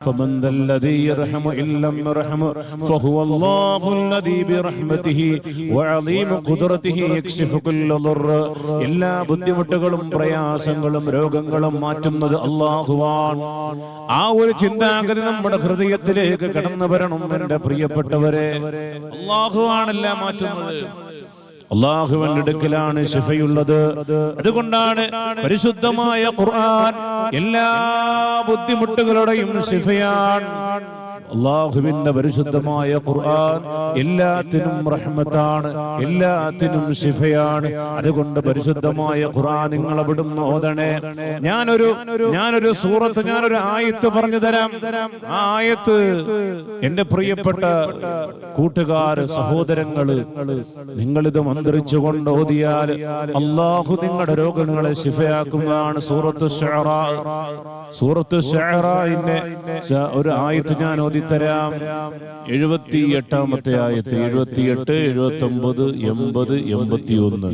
فمن ذا الذي يرحم إن لم يرحم فهو الله الذي برحمته وعظيم قدرته يكشف كل ضر എല്ലാ ബുദ്ധിമുട്ടുകളും പ്രയാസങ്ങളും രോഗങ്ങളും മാറ്റുന്നത് അള്ളാഹുവാൻ ആ ഒരു ചിന്താഗതി നമ്മുടെ ഹൃദയത്തിലേക്ക് കടന്നു വരണം എന്റെ പ്രിയപ്പെട്ടവരെ അള്ളാഹുവാണെല്ലാം മാറ്റുന്നത് അള്ളാഹുവിന്റെ അടുക്കലാണ് ശിഫയുള്ളത്. അതുകൊണ്ടാണ് പരിശുദ്ധമായ ഖുർആൻ എല്ലാ ബുദ്ധിമുട്ടുകളുടെയും ശിഫയാണ്. അള്ളാഹുവിന്റെ പരിശുദ്ധമായ ഖുർആൻ എല്ലാത്തിനും റഹ്മത്താണ് എല്ലാത്തിനും ശിഫയാണ്. അതുകൊണ്ട് പരിശുദ്ധമായ ഖുർആൻ നിങ്ങൾ അവിടുന്ന് ഓതണേ. ഞാനൊരു ഞാനൊരു സൂറത്ത് ഞാനൊരു ആയത്ത് പറഞ്ഞു തരാം. ആ ആയത്ത് എന്റെ പ്രിയപ്പെട്ട കൂട്ടുകാര് സഹോദരങ്ങൾ നിങ്ങളിത് മന്ത്രിച്ചുകൊണ്ട് ഓതിയാൽ അള്ളാഹു നിങ്ങളുടെ രോഗങ്ങളെ ശിഫയാക്കുന്നതാണ് സൂറത്ത് സൂറത്ത് ഒരു ആയത്ത് ഞാൻ ഓതിത്തരാം എഴുപത്തി എട്ടാമത്തെ ആയത്ത് എഴുപത്തിയെട്ട് എഴുപത്തി ഒമ്പത് എൺപത് എൺപത്തി ഒന്ന്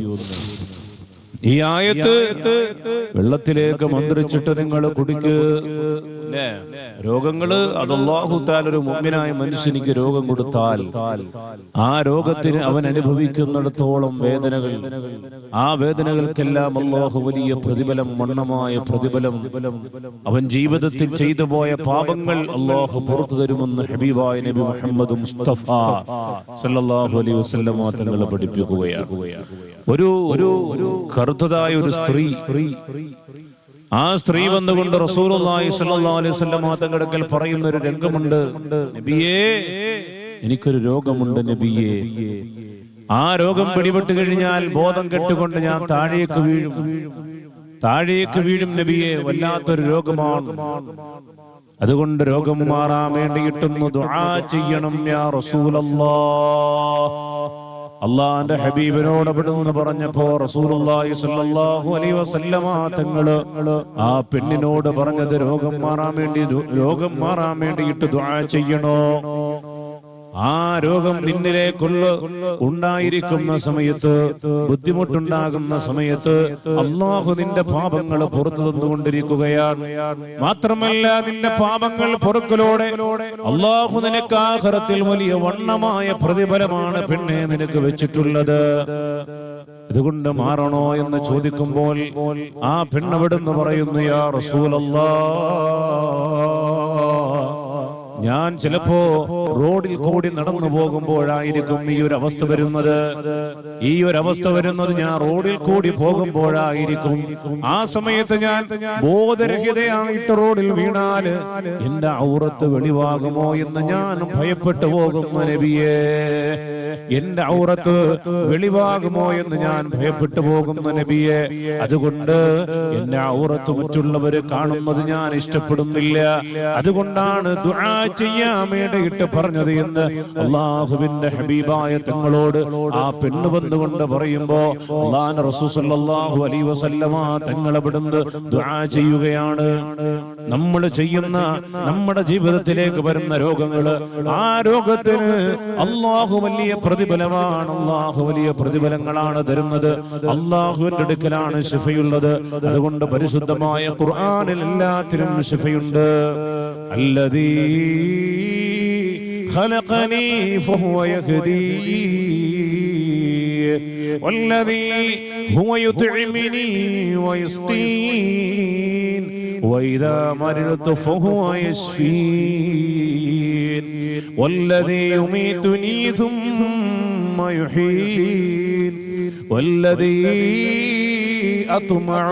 ഈ ആയത്ത് വെള്ളത്തിലേക്ക് മന്ത്രിച്ചിട്ട് നിങ്ങൾ കുടിക്ക്. രോഗങ്ങൾ അത് അള്ളാഹുത്താൽ ഒരു മുമ്പിനായ മനുഷ്യനിക്ക് രോഗം കൊടുത്താൽ ആ രോഗത്തിന് അവൻ അനുഭവിക്കുന്നിടത്തോളം വേദനകൾ. ആ വേദനകൾക്കെല്ലാം അള്ളാഹു വലിയ പ്രതിഫലം മണ്ണമായ പ്രതിഫലം. അവൻ ജീവിതത്തിൽ ചെയ്തു പോയ പാപങ്ങൾ അള്ളാഹു പുറത്തു തരുമെന്ന് ഹബീബായ നബി മുഹമ്മദ് മുസ്തഫ സല്ലല്ലാഹു അലൈഹി വസല്ലമ തങ്ങളെ പഠിപ്പിക്കുകയാണ്. ഒരു ഒരു കറുത്തതായ ഒരു സ്ത്രീ. ആ സ്ത്രീ വന്നുകൊണ്ട് വസല്ലമ തങ്ങളുടെ പറയുന്ന ഒരു രംഗമുണ്ട്. നബിയേ എനിക്കൊരു രോഗമുണ്ട് നബിയേ. ആ രോഗം പിടിപെട്ട് കഴിഞ്ഞാൽ ബോധം കെട്ടുകൊണ്ട് ഞാൻ താഴേക്ക് വീഴും. താഴേക്ക് വീഴും നബിയെ വല്ലാത്തൊരു രോഗമാണ്. അതുകൊണ്ട് രോഗം മാറാൻ വേണ്ടിയിട്ടൊന്ന് ദുആ ചെയ്യണം യാ റസൂലല്ലാഹ്. അള്ളാന്റെ ഹബീബിനോട് അവിടുന്ന് പറഞ്ഞപ്പോ റസൂലുള്ളാഹി സ്വല്ലല്ലാഹു അലൈഹി വസല്ലമ തങ്ങൾ ആ പെണ്ണിനോട് പറഞ്ഞത് രോഗം മാറാൻ വേണ്ടി രോഗം മാറാൻ വേണ്ടിയിട്ട് ദുആ ചെയ്യണോ? ആ രോഗം നിന്നിലേക്കുള്ള ഉണ്ടായിരിക്കുന്ന സമയത്ത് ബുദ്ധിമുട്ടുണ്ടാകുന്ന സമയത്ത് അള്ളാഹു നിന്റെ പാപങ്ങൾ പുറത്തു തന്നുകൊണ്ടിരിക്കുകയാണ്. മാത്രമല്ല നിന്റെ പാപങ്ങൾ പൊറുക്കലോടെ അള്ളാഹു നിനക്ക് ആഹാരത്തിൽ വലിയ വണ്ണമായ പ്രതിഫലമാണ് പെണ്ണെ നിനക്ക് വെച്ചിട്ടുള്ളത്. ഇതുകൊണ്ട് മാറണോ എന്ന് ചോദിക്കുമ്പോൾ ആ പെണ്ണവിടുന്ന് പറയുന്നു യാ റസൂലല്ലാ ഞാൻ ചിലപ്പോ റോഡിൽ കൂടി നടന്നു പോകുമ്പോഴായിരിക്കും ഈ ഒരു അവസ്ഥ വരുന്നത്. ഈ ഒരു അവസ്ഥ വരുന്നത് ഞാൻ റോഡിൽ കൂടി പോകുമ്പോഴായിരിക്കും. ആ സമയത്ത് ഞാൻ ബോധരഹിതയായിട്ട് റോഡിൽ വീണാൽ എന്റെ ഔറത്ത് വെളിവാകുമോ എന്ന് ഞാൻ ഭയപ്പെട്ടു പോകും നബിയേ. എന്റെ ഔറത്ത് വെളിവാകുമോ എന്ന് ഞാൻ ഭയപ്പെട്ടു പോകുന്നു നബിയെ. അതുകൊണ്ട് എന്റെ ഔറത്ത് മറ്റുള്ളവര് കാണുന്നത് ഞാൻ ഇഷ്ടപ്പെടുന്നില്ല. അതുകൊണ്ടാണ് ദുആ ചെയ്യാൻ പറഞ്ഞത് എന്ന് അള്ളാഹുവിന്റെ ഹബീബായ തങ്ങളോട് ആ പെണ്ണ് വന്നുകൊണ്ട് പറയുമ്പോ അലൈ വസല്ലമ തങ്ങൾ അവിടുന്ന് ദുആ ചെയ്യുകയാണ്. നമ്മൾ ചെയ്യുന്ന നമ്മുടെ ജീവിതത്തിലേക്ക് വരുന്ന രോഗങ്ങൾ ആ രോഗത്തിന് അള്ളാഹു വലിയ പ്രതിഫലമാണ്. അള്ളാഹു വലിയ പ്രതിഫലങ്ങളാണ് തരുന്നത്. അള്ളാഹുവിന്റെ അടുക്കലാണ് ശിഫയുള്ളത്. അതുകൊണ്ട് പരിശുദ്ധമായ ഖുർആാനിൽ എല്ലാത്തിനും ശിഫയുണ്ട്. അല്ലതീ خلقني فهو يهدي. والذي هو يطعمني ويسقين. وإذا مرضت فهو يشفين. والذي يميتني ثم يحيين. والذي أطمع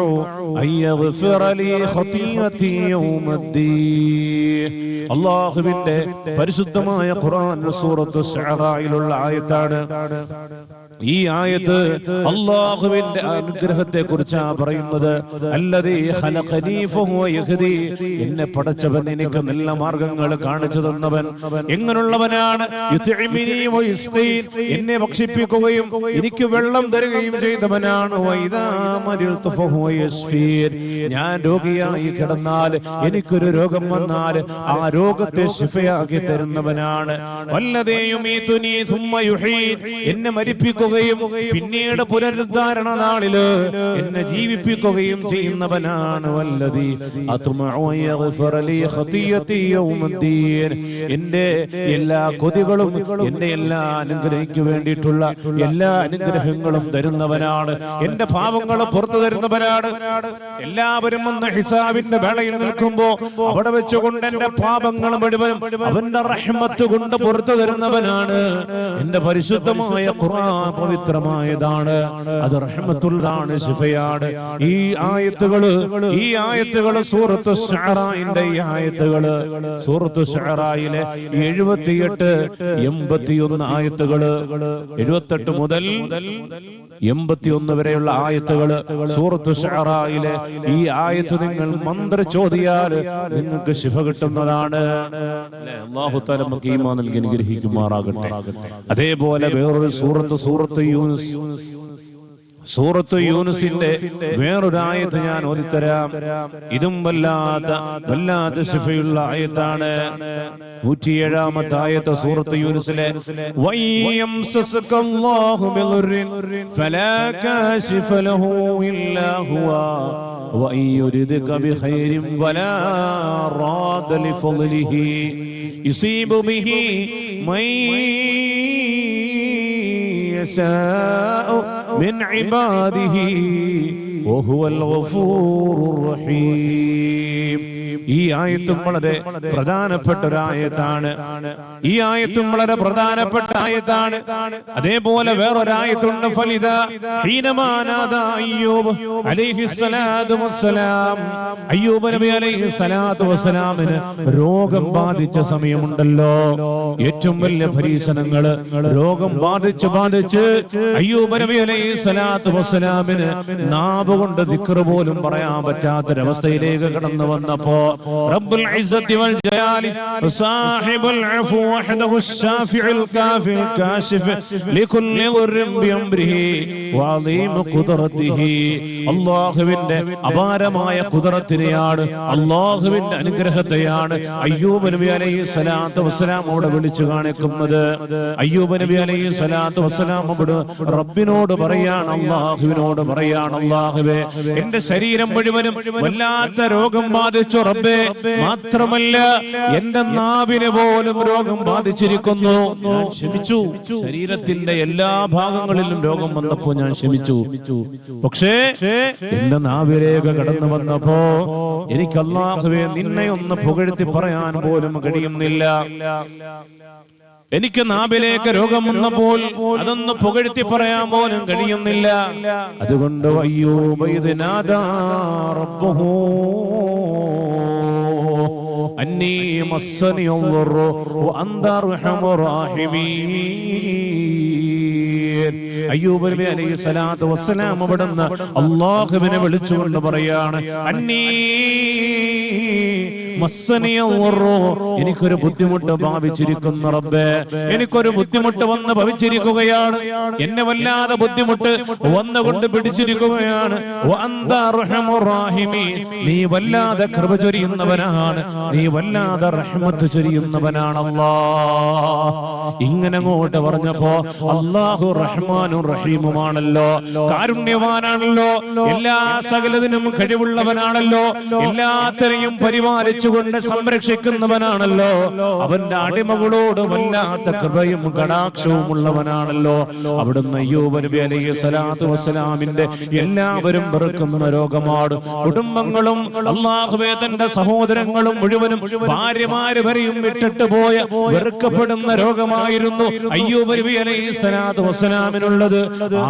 أن يغفر لي خطيئتي يوم الدين അള്ളാഹുവിന്റെ പരിശുദ്ധമായ ഖുർആൻ സൂറത്ത് ഷഅറായിലുള്ള ആയത്താണ് ഈ ആയത്ത് അള്ളാഹുവിന്റെ അനുഗ്രഹത്തെ കുറിച്ചാണ് പറയുന്നത് എന്നെ പടച്ചവൻ എനിക്ക് നല്ല മാർഗങ്ങൾ കാണിച്ചു തന്നവൻ. എങ്ങനെയുള്ളവനാണ്? എന്നെ ഭക്ഷിപ്പിക്കുകയും എനിക്ക് വെള്ളം തരുകയും ചെയ്തവനാണ്. ഞാൻ രോഗിയായി കിടന്നാൽ എനിക്കൊരു രോഗം വന്നാൽ ആ രോഗത്തെ ശിഫയാക്കി തരുന്നവനാണ്. വല്ലതേയും എന്നെ മരിപ്പിക്കുക മരിപ്പിക്കുകയും പിന്നീട് പുനരുദ്ധാരണ നാളിൽ എന്നെ ജീവിപ്പിക്കുകയും ചെയ്യുന്നവനാണ് വല്ലതി. എന്റെ എല്ലാ കൊതികളും എന്റെ എല്ലാ അനുഗ്രഹിക്കു വേണ്ടിയിട്ടുള്ള എല്ലാ അനുഗ്രഹങ്ങളും തരുന്നവനാണ്. എന്റെ പാവങ്ങൾ പുറത്തു തരുന്നവനാണ്. എല്ലാവരും വന്ന് ഹിസാബിന്റെ വേളയിൽ നിൽക്കുമ്പോ അവിടെ വെച്ചുകൊണ്ട് എന്റെ പാപങ്ങൾ മുഴുവനും അവന്റെ റഹ്മത്ത് കൊണ്ട് പുറത്തു തരുന്നവനാണ്. എന്റെ പരിശുദ്ധമായ ഖുർആൻ പവിത്രമായതാണ്. അത് റഹ്മത്തുള്ളതാണ് ശിഫയാണ്. ഈ ആയത്തുകൾ ഈ ആയത്തുകൾ സൂറത്ത് ഷഹറായിന്റെ ഈ ആയത്തുകൾ സൂറത്ത് ഷഹറായിലെ എഴുപത്തിയെട്ട് എൺപത്തിയൊന്ന് ആയത്തുകൾ എഴുപത്തെട്ട് മുതൽ എൺപത്തിയൊന്ന് വരെയുള്ള ആയത്തുകൾ സൂറത്ത് ഷഹറായിലെ ഈ ആയത്ത് നിങ്ങൾ മന്ത്രിച്ചോദിയാൽ നിങ്ങൾക്ക് ശിഫ കിട്ടുന്നതാണ്. തആല നമുക്ക് ഈമാൻ നൽകി അനുഗ്രഹിക്കുമാറാകട്ടെ. അതേപോലെ വേറൊരു സൂറത്ത് സൂറത്ത് യൂനുസ്. സൂറത്ത് യൂനുസിന്റെ വേറൊരു ആയത്ത് ഞാൻ ഓതിത്തരാം. ഇതും വല്ലാത്ത വല്ലാത്ത ശിഫയുള്ള ആയത്താണ്. നൂറ്റിയേഴാമത്തെ ആയത്ത് സൂറത്ത് യൂനുസിലെ يشاء من عباده وهو الغفور الرحيم. ഈ ആയത്തും വളരെ പ്രധാനപ്പെട്ട ഒരു ആയത്താണ് ഈ ആയത്തും വളരെ പ്രധാനപ്പെട്ട ആയത്താണ് അതേപോലെ വേറൊരായത്തുണ്ട്. ഫലിത അയ്യൂബ് നബി അലൈഹി സ്വലാത്തു വസ്സലാമിന് രോഗം ബാധിച്ച സമയമുണ്ടല്ലോ. ഏറ്റവും വലിയ പരീക്ഷണങ്ങൾ രോഗം ബാധിച്ച് ബാധിച്ച് അയ്യൂബ് നബി അലൈഹി സ്വലാത്തു വസ്സലാമിന് നാവ് കൊണ്ട് പോലും പറയാൻ പറ്റാത്തൊരവസ്ഥയിലേക്ക് കടന്നു വന്നപ്പോ റബ്ബുൽ ഇസ്സത്തി വൽ ജലാലി സാഹിബുൽ അഫു വഹദഹു الشافع الكافي الكاشف لكل ضر بأمره وعظيم قدرته അള്ളാഹുവിന്റെ അപാരമായ കുതിരത്തിനെയാണ് അള്ളാഹുവിന്റെ അനുഗ്രഹത്തെയാണ് അയ്യൂബ് നബി അലൈഹി സ്വലാത്തു വസ്സലാമോട് വിളിച്ചു കാണിക്കുന്നത് അയ്യൂബ് നബി അലൈഹി സ്വലാത്തു വസ്സലാമോട് റബ്ബിനോട് പറയാണ് അള്ളാഹുവിനോട് പറയാണ് അള്ളാഹുവേ എന്റെ ശരീരം മുഴുവനും വല്ലാത്ത രോഗം ബാധിച്ചു റബ്ബേ മാത്രമല്ല എന്റെ നാവിന് പോലും രോഗം ബാധിച്ചിരിക്കുന്നു. ഞാൻ ക്ഷമിച്ചു. ശരീരത്തിന്റെ എല്ലാ ഭാഗങ്ങളിലും രോഗം വന്നപ്പോ ഞാൻ ക്ഷമിച്ചു. പക്ഷേ എന്റെ നാവിലേക്ക് കടന്നു വന്നപ്പോ എനിക്ക് അള്ളാഹുവെ നിന്നെ ഒന്ന് പുകഴ്ത്തി പറയാൻ പോലും കഴിയുന്നില്ല. എനിക്ക് നാബിലേക്ക് രോഗം വന്നപ്പോൾ അതൊന്ന് പുകഴ്ത്തി പറയാൻ പോലും കഴിയുന്നില്ല. അതുകൊണ്ട് അയ്യോ അയ്യൂബ് നബി അവിടുന്ന് അള്ളാഹുവിനെ വിളിച്ചുകൊണ്ട് പറയാണ് അന്നീ എനിക്കൊരു ബുദ്ധിമുട്ട് ഭാവിച്ചിരിക്കുന്നു റബ്ബേ. എനിക്കൊരു ബുദ്ധിമുട്ട് വന്ന് ഭവിച്ചിരിക്കുകയാണ്. എന്നെ വല്ലാതെ ബുദ്ധിമുട്ട് വന്നുകൊണ്ട് പിടിച്ചിരിക്കുകയാണ്. നീ വല്ലാതെ കൃപ ചൊരിയുന്നവനാണ്. നീ വല്ലാതെ റഹ്മത്ത് ചൊരിയുന്നവനാണല്ലോ. ഇങ്ങനെ അങ്ങോട്ട് പറഞ്ഞപ്പോ അള്ളാഹു റഹ്മാനും റഹീമുമാണല്ലോ. കാരുണ്യവാനാണല്ലോ. എല്ലാ സകലതിനും കഴിവുള്ളവനാണല്ലോ. എല്ലാത്തിനെയും പരിപാലിച്ചുകൊണ്ട് സംരക്ഷിക്കുന്നവനാണല്ലോ. അവന്റെ അടിമകളോട് വല്ലാത്ത കൃപയും കടാക്ഷവും ഉള്ളവനാണല്ലോ അവിടുന്ന് അയ്യൂബ് നബി അലൈഹി സ്വലാത്തു വസ്സലാമിന്റെ എല്ലാവരും വെറുക്കുന്ന രോഗമാണ്. കുടുംബങ്ങളും അള്ളാഹുവേദന്റെ സഹോദരങ്ങളും മുഴുവനും ഭാര്യമാര് വരെയും വിട്ടിട്ട് പോയ വെറുക്കപ്പെടുന്ന രോഗമായിരുന്നു അയ്യൂബ് നബി അലൈഹി സ്വലാത്തു വസ്സലാമിനുള്ളത്.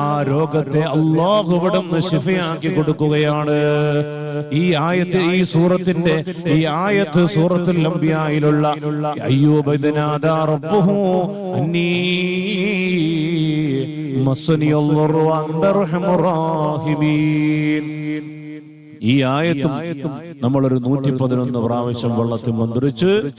ആ രോഗത്തെ അള്ളാഹു ഇവിടുന്ന് ശിഫയാക്കി കൊടുക്കുകയാണ്. ഈ ആയത്തിൽ ഈ സൂറത്തിന്റെ ഈ ആയത്ത് സൂറത്തുൽ അംബിയായിലുള്ള അയ്യൂബ് ഇദ്നാദാ റബ്ബുഹു അന്നീ മസ്നി അള്ളു അന്തർഹമുർ റാഹിമീൻ ഈ ആയത്തും നമ്മളൊരു നൂറ്റി പതിനൊന്ന് പ്രാവശ്യം വെള്ളത്തിൽ മന്ത്രിച്ച്